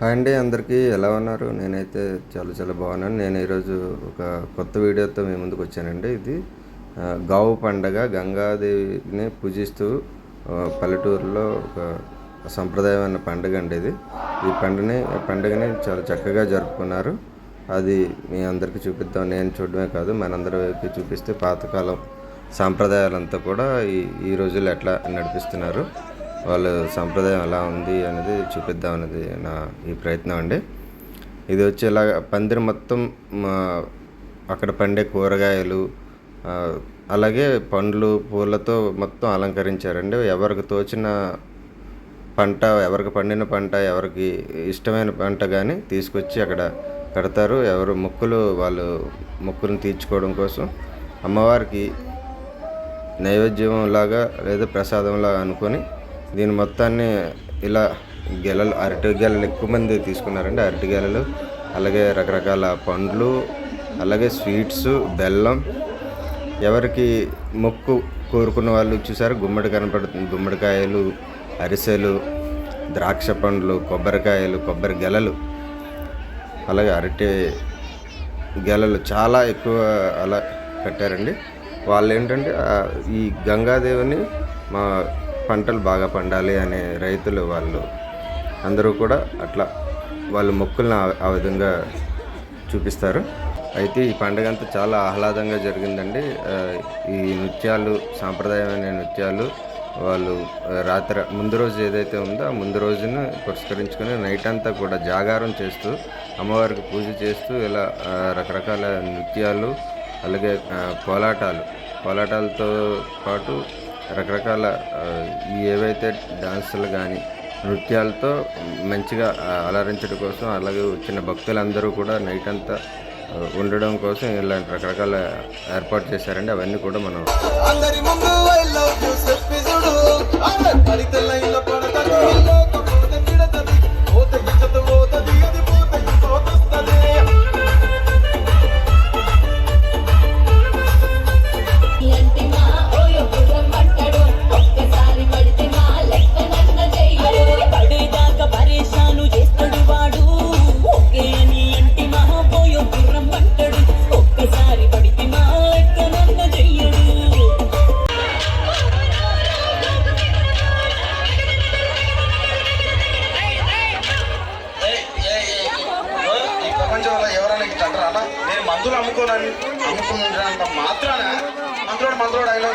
Hi అండి అందరికీ ఎలా ఉన్నారు? నేనైతే చాలా చాలా బాగున్నాను. నేను ఈరోజు ఒక కొత్త వీడియోతో మీ ముందుకు వచ్చానండి. ఇది గావు పండగ గంగాదేవిని పూజిస్తూ పల్లెటూరులో ఒక సంప్రదాయమైన పండుగ అండి ఇది. ఈ పండుగని పండుగని చాలా చక్కగా జరుపుకున్నారు. అది మీ అందరికీ చూపిద్దాం. నేను చూడడమే కాదు మనందరికి చూపిస్తే పాతకాలం సాంప్రదాయాలంతా కూడా ఈ ఈ రోజుల్లో ఎట్లా నడిపిస్తున్నారు. వాళ్ళ సాంప్రదాయం ఎలా ఉంది అనేది చూపిద్దాం అనేది నా ఈ ప్రయత్నం అండి. ఇది వచ్చి ఇలా పందిరి మొత్తం మా అక్కడ పండే కూరగాయలు అలాగే పండ్లు పూలతో మొత్తం అలంకరించారండి. ఎవరికి తోచిన పంట ఎవరికి పండిన పంట ఎవరికి ఇష్టమైన పంట కానీ తీసుకొచ్చి అక్కడ కడతారు. ఎవరు మొక్కులు వాళ్ళు మొక్కులను తీర్చుకోవడం కోసం అమ్మవారికి నైవేద్యం లాగా లేదా ప్రసాదంలాగా అనుకొని దీని మొత్తాన్ని ఇలా గెలలు అరటి గెలలు ఎక్కువ మంది తీసుకున్నారండి. అరటి గెలలు అలాగే రకరకాల పండ్లు అలాగే స్వీట్స్ బెల్లం. ఎవరికి మొక్కు కోరుకున్న వాళ్ళు చూసారు. గుమ్మడి కనపడుతుంది. గుమ్మడికాయలు అరిసెలు ద్రాక్ష పండ్లు కొబ్బరికాయలు కొబ్బరి గెలలు అలాగే అరటి గెలలు చాలా ఎక్కువ అలా కట్టారండి వాళ్ళు ఏంటంటే ఈ గంగాదేవిని మా పంటలు బాగా పండాలి అనే రైతులు వాళ్ళు అందరూ కూడా అట్లా వాళ్ళు మొక్కులను ఆ- ఆ విధంగా చూపిస్తారు. అయితే ఈ పండుగ అంతా చాలా ఆహ్లాదంగా జరిగిందండి. ఈ నృత్యాలు సాంప్రదాయమైన నృత్యాలు వాళ్ళు రాత్రి ముందు రోజు ఏదైతే ఉందో ఆ ముందు రోజును పురస్కరించుకొని నైట్ అంతా కూడా జాగారం చేస్తూ అమ్మవారికి పూజ చేస్తూ ఇలా రకరకాల నృత్యాలు అలాగే కోలాటాలు. కోలాటాలతో పాటు రకరకాల ఏవైతే డాన్సులు కానీ నృత్యాలతో మంచిగా అలరించడం కోసం అలాగే వచ్చిన భక్తులందరూ కూడా నైట్ అంతా ఉండడం కోసం ఇలాంటి రకరకాల ఏర్పాటు చేశారండి. అవన్నీ కూడా మనం అమ్ముకున్నంత మాత్రాన? మందులోడు మందులోడు అయినా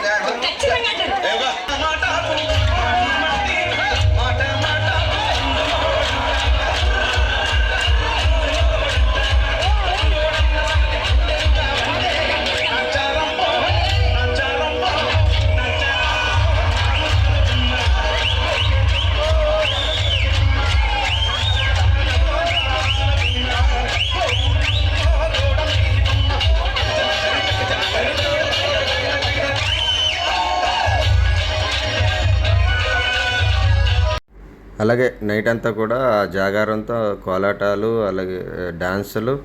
అలాగే నైట్ అంతా కూడా జాగారంతో కోలాటాలు అలాగే డాన్సులు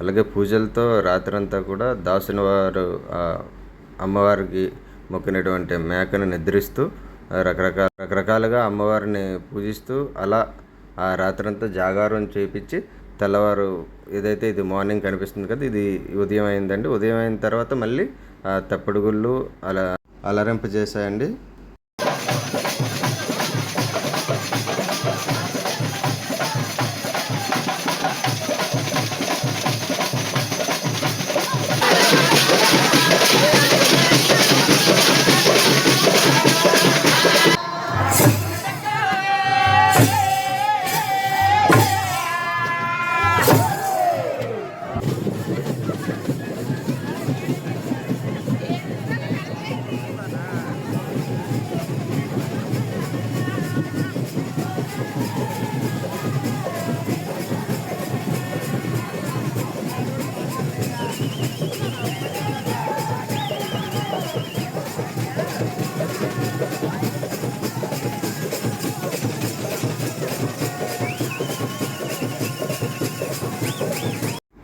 అలాగే పూజలతో రాత్రంతా కూడా దాసిన వారు అమ్మవారికి మొక్కినటువంటి మేకను నిద్రిస్తూ రకరకాల రకరకాలుగా అమ్మవారిని పూజిస్తూ అలా ఆ రాత్రంతా జాగారం చేపించి తెల్లవారు ఏదైతే ఇది మార్నింగ్ కనిపిస్తుంది కదా ఇది ఉదయం అయిందండి. ఉదయం అయిన తర్వాత మళ్ళీ ఆ తప్పడుగుళ్ళు అలా అలరింప చేశాయండి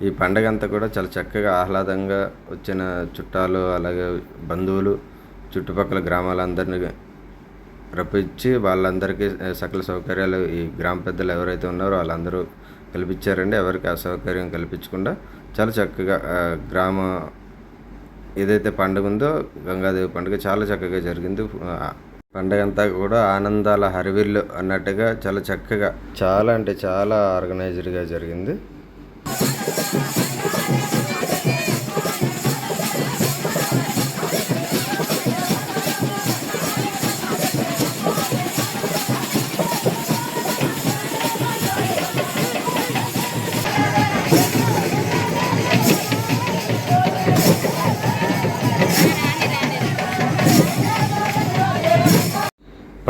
ఈ పండగ అంతా కూడా చాలా చక్కగా ఆహ్లాదంగా వచ్చిన చుట్టాలు అలాగే బంధువులు చుట్టుపక్కల గ్రామాలందరినీ రప్పించి వాళ్ళందరికీ సకల సౌకర్యాలు ఈ గ్రామ పెద్దలు ఎవరైతే ఉన్నారో వాళ్ళందరూ కల్పించారండి. ఎవరికి అసౌకర్యం కల్పించకుండా చాలా చక్కగా గ్రామ ఏదైతే పండుగ ఉందో గంగాదేవి పండుగ చాలా చక్కగా జరిగింది. ఆ, పండగ అంతా కూడా ఆనందాల హరివిల్లు అన్నట్టుగా చాలా చక్కగా చాలా అంటే చాలా ఆర్గనైజ్డ్గా జరిగింది.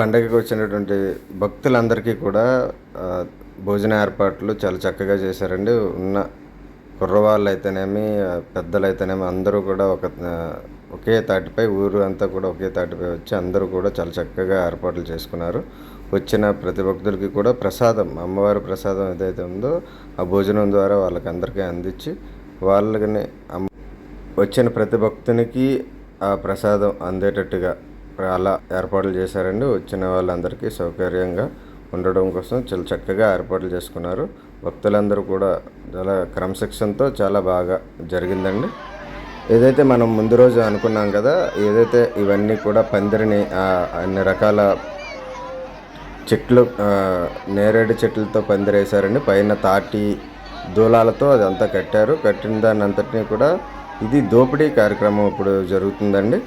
పండగకి వచ్చినటువంటి భక్తులందరికీ కూడా భోజన ఏర్పాట్లు చాలా చక్కగా చేశారండి. ఉన్న కుర్రవాళ్ళు అయితేనేమి పెద్దలు అయితేనేమి అందరూ కూడా ఒక ఒకే తాటిపై ఊరు అంతా కూడా ఒకే తాటిపై వచ్చి అందరూ కూడా చాలా చక్కగా ఏర్పాట్లు చేసుకున్నారు. వచ్చిన ప్రతి భక్తులకి కూడా ప్రసాదం అమ్మవారి ప్రసాదం ఏదైతే ఉందో ఆ భోజనం ద్వారా వాళ్ళకి అందరికీ అందించి వాళ్ళని అమ్మ వచ్చిన ప్రతి భక్తునికి ఆ ప్రసాదం అందేటట్టుగా అలా ఏర్పాట్లు చేశారండి. వచ్చిన వాళ్ళందరికీ సౌకర్యంగా ఉండడం కోసం చాలా చక్కగా ఏర్పాట్లు చేసుకున్నారు. భక్తులందరూ కూడా చాలా క్రమశిక్షణతో చాలా బాగా జరిగిందండి. ఏదైతే మనం ముందు రోజు అనుకున్నాం కదా ఏదైతే ఇవన్నీ కూడా పందిరిని అన్ని రకాల చెట్లు నేరేడు చెట్లతో పందిరేశారండి. పైన తాటి దూలాలతో అదంతా కట్టారు. కట్టిన దాని అంతటినీ కూడా ఇది దోపిడీ కార్యక్రమం ఇప్పుడు జరుగుతుందండి.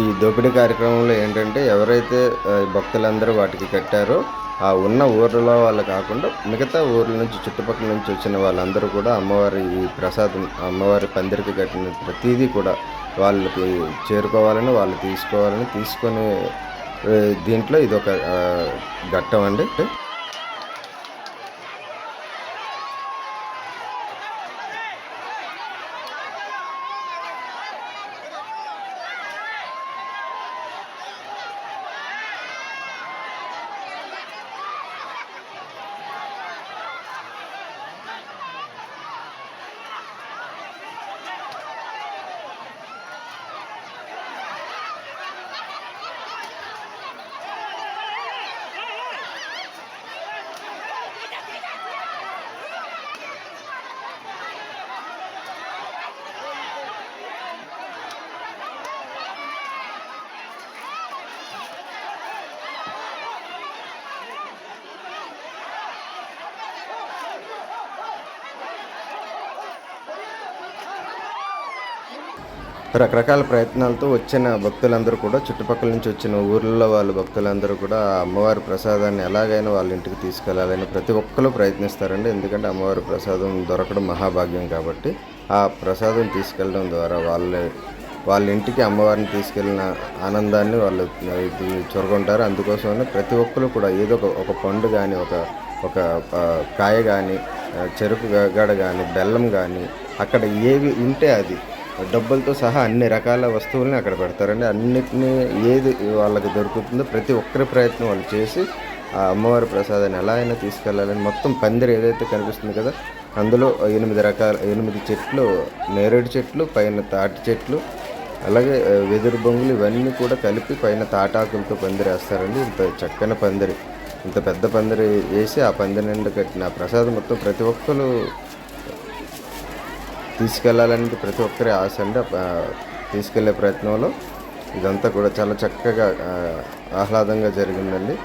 ఈ దోపిడీ కార్యక్రమంలో ఏంటంటే ఎవరైతే భక్తులందరూ వాటికి కట్టారో ఆ ఉన్న ఊర్లలో వాళ్ళు కాకుండా మిగతా ఊర్ల నుంచి చుట్టుపక్కల నుంచి వచ్చిన వాళ్ళందరూ కూడా అమ్మవారి ఈ ప్రసాదం అమ్మవారి పందిరికి కట్టిన ప్రతిదీ కూడా వాళ్ళకి చేరుకోవాలని వాళ్ళు తీసుకోవాలని తీసుకొని దీంట్లో ఇది ఒక ఘట్టం అండి. రకరకాల ప్రయత్నాలతో వచ్చిన భక్తులందరూ కూడా చుట్టుపక్కల నుంచి వచ్చిన ఊర్లలో వాళ్ళ భక్తులందరూ కూడా ఆ అమ్మవారి ప్రసాదాన్ని ఎలాగైనా వాళ్ళ ఇంటికి తీసుకెళ్ళాలని ప్రతి ఒక్కరు ప్రయత్నిస్తారండి. ఎందుకంటే అమ్మవారి ప్రసాదం దొరకడం మహాభాగ్యం కాబట్టి ఆ ప్రసాదం తీసుకెళ్ళడం ద్వారా వాళ్ళ వాళ్ళ ఇంటికి అమ్మవారిని తీసుకెళ్ళిన ఆనందాన్ని వాళ్ళు ఇది చొరగొంటారు. అందుకోసమనే ప్రతి ఒక్కరు కూడా ఏదో ఒక ఒక పండు కానీ ఒక ఒక కాయ కానీ చెరుకు గడ కానీ బెల్లం కానీ అక్కడ ఏవి ఉంటే అది డబ్బులతో సహా అన్ని రకాల వస్తువుల్ని అక్కడ పెడతారండి. అన్నిటినీ ఏది వాళ్ళకి దొరుకుతుందో ప్రతి ఒక్కరి ప్రయత్నం వాళ్ళు చేసి ఆ అమ్మవారి ప్రసాదాన్ని ఎలా అయినా తీసుకెళ్ళాలని మొత్తం పందిరి ఏదైతే కనిపిస్తుంది కదా అందులో ఎనిమిది రకాల ఎనిమిది చెట్లు నేరేడు చెట్లు పైన తాటి చెట్లు అలాగే వెదురు బొంగులు ఇవన్నీ కూడా కలిపి పైన తాటాకులతో పందిరేస్తారండి ఇంత చక్కని పందిరి ఇంత పెద్ద పందిరి వేసి ఆ పందిరి నిండా కట్టిన ఆ ప్రసాదం మొత్తం ప్రతి ఒక్కరు తీసుకెళ్ళాలనేది ప్రతి ఒక్కరి ఆశ అండి. తీసుకెళ్ళే ప్రయత్నంలో ఇదంతా కూడా చాలా చక్కగా ఆహ్లాదంగా జరిగిందండి.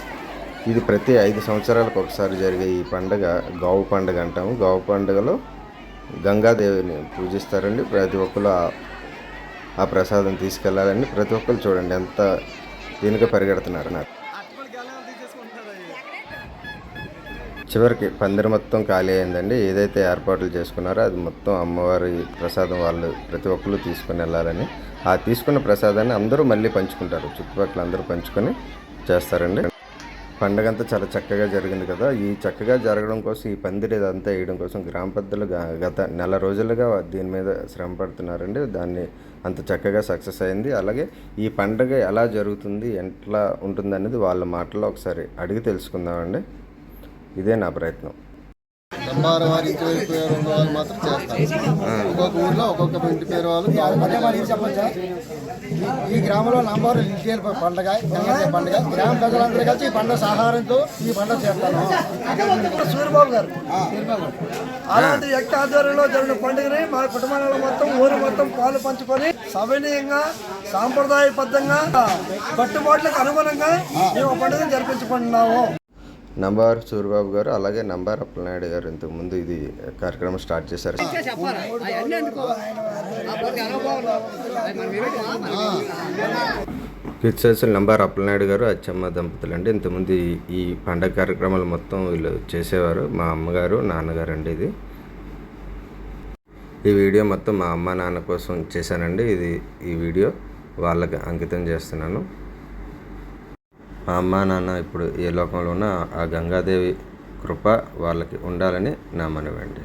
ఇది ప్రతి ఐదు సంవత్సరాలకు ఒకసారి జరిగే ఈ పండగ గావు పండుగ అంటాము. గావు పండుగలో గంగాదేవిని పూజిస్తారండి. ప్రతి ఒక్కరు ఆ- ఆ ప్రసాదం తీసుకెళ్ళాలని ప్రతి ఒక్కరు చూడండి ఎంత దీనిగా పరిగెడుతున్నారు నాకు. చివరికి పందిరి మొత్తం ఖాళీ అయిందండి. ఏదైతే ఏర్పాట్లు చేసుకున్నారో అది మొత్తం అమ్మవారి ప్రసాదం వాళ్ళు ప్రతి ఒక్కరు తీసుకుని వెళ్ళాలని. ఆ తీసుకున్న ప్రసాదాన్ని అందరూ మళ్ళీ పంచుకుంటారు. చుట్టుపక్కల అందరూ పంచుకొని చేస్తారండి. పండగ అంతా చాలా చక్కగా జరిగింది కదా. ఈ చక్కగా జరగడం కోసం ఈ పందిరి ఇదంతా వేయడం కోసం గ్రామ పెద్దలు గ- గత నెల రోజులుగా దీని మీద శ్రమ పడుతున్నారండి. దాన్ని అంత చక్కగా సక్సెస్ అయింది. అలాగే ఈ పండగ ఎలా జరుగుతుంది ఎట్లా ఉంటుంది అనేది వాళ్ళ మాటల్లో ఒకసారి అడిగి తెలుసుకుందామండి. ఇదే నా ప్రయత్నం. వారి వారి ఇంటి వైపు పేరు ఉన్న వాళ్ళు మాత్రం చేస్తారు. ఒక్కొక్క ఊర్లో ఒక్కొక్క ఇంటి పేరు వాళ్ళు అదే మరి ఇది చెప్పొచ్చా? ఈ- గ్రామంలో నంబర్ పండగ పండుగ. గ్రామ ప్రజలందరూ కలిసి ఈ పండుగ సహారంతో ఈ పండుగ చేస్తాను సూర్యబాబు గారు. అలాంటి యొక్క ఆధ్వర్యంలో జరిగిన పండుగని మా కుటుంబాలలో మొత్తం ఊరు మొత్తం పాలు పంచుకొని సవినీయంగా సాంప్రదాయబద్ధంగా కట్టుబాట్లకు అనుగుణంగా మేము పండుగను జరిపించుకుంటున్నాము. నంబార్ సూరిబాబు గారు అలాగే నంబార్ అప్పలనాయుడు గారు ఇంతకు ముందు ఇది కార్యక్రమం స్టార్ట్ చేశారు. కిడ్సెస్ నంబార్ అప్పలనాయుడు గారు అచ్చమ్మ దంపతులు అండి ఇంతకుముందు ఈ పండగ కార్యక్రమాలు మొత్తం వీళ్ళు చేసేవారు. మా అమ్మగారు నాన్నగారు అండి ఇది. ఈ వీడియో మొత్తం మా అమ్మ నాన్న కోసం చేశానండి. ఇది ఈ వీడియో. వాళ్ళకి అంకితం చేస్తున్నాను. మా అమ్మ నాన్న ఇప్పుడు ఏ లోకంలో ఉన్నా ఆ గంగాదేవి కృప వాళ్ళకి ఉండాలని నా మనవండి